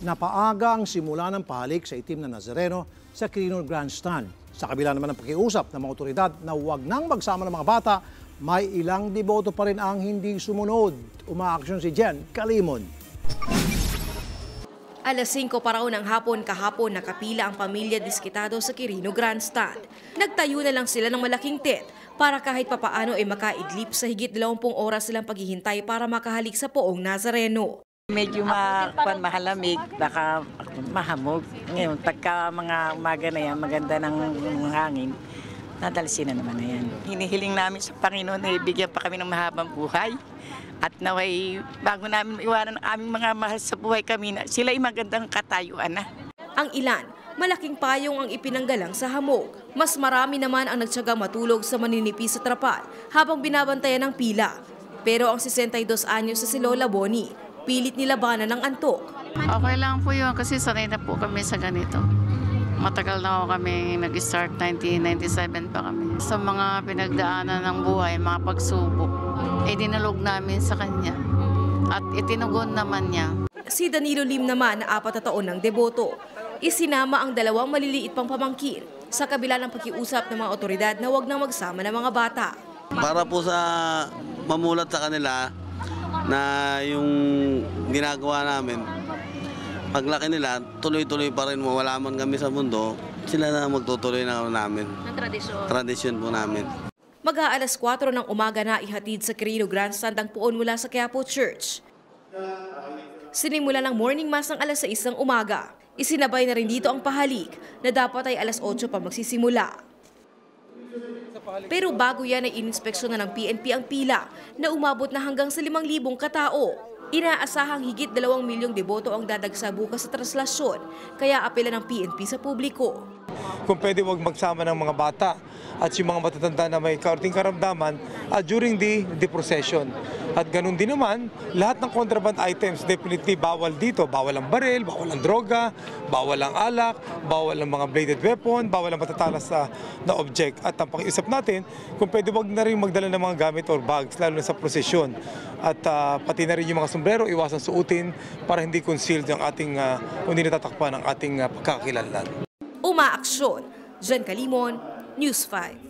Napaaga ang simula ng pahalik sa itim na Nazareno sa Quirino Grandstand. Sa kabila naman ng pakiusap ng mga otoridad na huwag nang magsama ng mga bata, may ilang deboto pa rin ang hindi sumunod. Umaaksyon si Jen Kalimon. Alas 5 pa raw ng hapon kahapon nakapila ang pamilya diskitado sa Quirino Grandstand. Nagtayo na lang sila ng malaking tent para kahit papaano ay makaidlip sa higit 20 oras silang paghihintay para makahalik sa poong Nazareno. Medyo ma pan mahalamig, baka mahamog. Ngayon, pagka mga umaga na yan, maganda ng hangin, nadalsin na naman na yan. Hinihiling namin sa Panginoon na ibigyan pa kami ng mahabang buhay. At naway, bago namin iwanan ang aming mga mahal sa buhay kami, na sila ay magandang katayuan na. Ang ilan, malaking payong ang ipinanggalang sa hamog. Mas marami naman ang nagtsaga matulog sa maninipis sa trapal habang binabantayan ng pila. Pero ang 62 anyos sa si Lola Boni, pilit nilabanan ng antok. Okay lang po yun kasi sanay na po kami sa ganito. Matagal na ako kami nag-start, 1997 pa kami. Sa mga pinagdaanan ng buhay, mga pagsubok, eh dinalog namin sa kanya. At itinugon naman niya. Si Danilo Lim naman na apat na taon ng deboto. Isinama ang dalawang maliliit pang pamangkin sa kabila ng pakiusap ng mga otoridad na huwag nang magsama ng mga bata. Para po sa mamulat sa kanila na yung ginagawa namin, paglaki nila, tuloy-tuloy pa rin mawala man kami sa mundo, sila na magtutuloy na namin. Ng tradisyon. Tradisyon po namin. Mag-aalas 4 ng umaga na ihatid sa Quirino Grandstand ang puon mula sa Quiapo Church. Sinimula ng morning mass ng alas 6 ng umaga. Isinabay na rin dito ang pahalik na dapat ay alas 8 pa magsisimula. Pero bago yan ay ininspeksyon na ng PNP ang pila na umabot na hanggang sa 5,000 katao. Inaasahang higit 2 milyong deboto ang dadagsa bukas sa traslasyon, kaya apela ng PNP sa publiko. Kung pwede wag magsama ng mga bata at yung mga matatanda na may kaunting karamdaman uh, during the, the procession. At ganun din naman, lahat ng contraband items definitely bawal dito. Bawal ang baril, bawal ang droga, bawal ang alak, bawal ang mga bladed weapon, bawal ang matatalas na, na object. At ang pakiusap natin, kung pwede wag na rin magdala ng mga gamit or bags, lalo na sa prosesyon. At ah, pati na rin yung mga sombrero, iwasan suotin para hindi concealed ang ating, uh, hindi natatakpan ang ating uh, pagkakakilanlan. Umaaksyon. Jen Kalimon, News 5.